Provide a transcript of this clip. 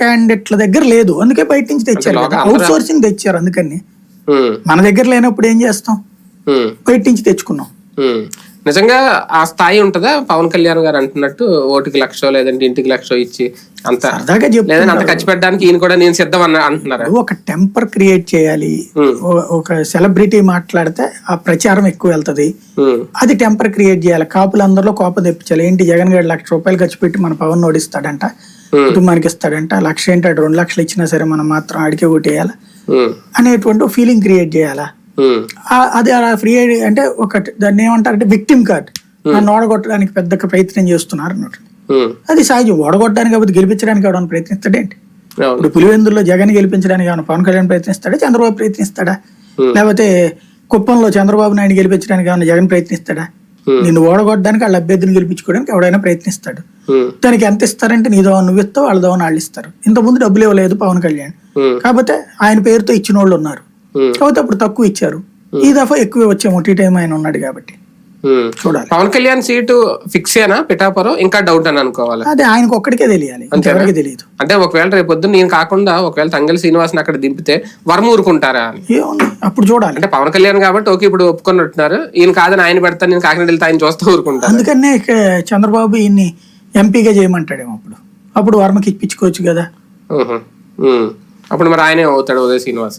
క్యాండిడేట్ల దగ్గర లేదు. అందుకే బయట నుంచి తెచ్చారు అవుట్ సోర్సింగ్ తెచ్చారు అందుకని. మన దగ్గర లేనప్పుడు ఏం చేస్తాం? బయట నుంచి తెచ్చుకున్నాం. నిజంగా ఆ స్థాయి ఉంటుందా? పవన్ కళ్యాణ్ గారు అంటున్నట్టు ఓటుకి లక్షో లేదంటే ఇంటికి లక్షో ఇచ్చి అంత సరదాగా లేదంటే అంత ఖర్చు పెట్టడానికి ఈయన కూడా నేను సిద్ధం అన్న అంటున్నారా? ఒక టెంపర్ క్రియేట్ చేయాలి. ఒక సెలబ్రిటీ మాట్లాడితే ఆ ప్రచారం ఎక్కువ వెళ్తది. అది టెంపర్ క్రియేట్ చేయాలి. కాపులందరిలో కోపం తెప్పించాలి. ఏంటి? జగన్ గారు లక్ష రూపాయలు ఖర్చు పెట్టి మన పవన్ ఓడిస్తాడంట. కుటుంబానికి ఇస్తాడంట లక్ష ఏంటి? అటు రెండు లక్షలు ఇచ్చినా సరే మనం మాత్రం అడిగే ఓటేయాలి ఉమ్, అనేటువంటి ఫీలింగ్ క్రియేట్ చేయాలా? ఆ- అది అలా ఫ్రీ అంటే ఒక దాన్ని ఏమంటారంటే విక్టిమ్ కార్డ్ నన్ను ఓడగొట్టడానికి పెద్ద ప్రయత్నం చేస్తున్నారు అన్నట్టు. అది సహజం. ఓడగొట్టడానికి కాకపోతే గెలిపించడానికి ఎవడన్నా ప్రయత్నిస్తాడేంటి ఇప్పుడు పులివెందుల్లో జగన్ గెలిపించడానికి ఏమైనా పవన్ కళ్యాణ్ ప్రయత్నిస్తాడా? చంద్రబాబు ప్రయత్నిస్తాడా? Hmm. లేకపోతే కుప్పంలో చంద్రబాబు నాయుడు గెలిపించడానికి ఏమైనా జగన్ ప్రయత్నిస్తాడా? Hmm. నిన్ను ఓడగొట్టడానికి వాళ్ళ అభ్యర్థిని గెలిపించుకోవడానికి ఎవడైనా ప్రయత్నిస్తాడు. దానికి ఎంత ఇస్తారంటే నీదో నువ్వు ఇస్తావు వాళ్ళదో వాళ్ళు ఇస్తారు. ఇంతకుముందు డబ్బులు ఇవ్వలేదు పవన్ కళ్యాణ్. కాకపోతే ఆయన పేరుతో ఇచ్చిన వాళ్ళు ఉన్నారు కాకపోతే అప్పుడు తక్కువ ఇచ్చారు. ఈ దఫా ఎక్కువ వచ్చాము టీ టైం ఆయన ఉన్నాడు కాబట్టి. చూడాలి. పవన్ కళ్యాణ్ సీటు ఫిక్స్ ఏనా? పిఠాపురం? ఇంకా డౌట్ అని అనుకోవాలి? అదే ఆయనకు ఒక్కడికే తెలియాలి. ఇంకెవరికి తెలియదు. అంటే ఒకవేళ రేపు పొద్దున్న నేను కాకుండా ఒకవేళ తంగలి శ్రీనివాస్ని అక్కడ దింపితే వరం ఊరుకుంటారా అప్పుడు చూడాలి. అంటే పవన్ కళ్యాణ్ కాబట్టి ఓకే ఇప్పుడు ఒప్పుకున్నట్టున్నారు. ఈయన కాదని ఆయన పెడతాను నేను కాకినాడ వెళ్తే ఆయన చూస్తూ ఊరుకుంటారు. అందుకనే చంద్రబాబు ఈయన్ని ఎంపీగా చేయమంటాడేమో అప్పుడు. అప్పుడు వర్మకి ఇప్పించుకోవచ్చు కదా. అప్పుడు మరి ఆయనే అవుతాడు ఉదయ్ శ్రీనివాస్.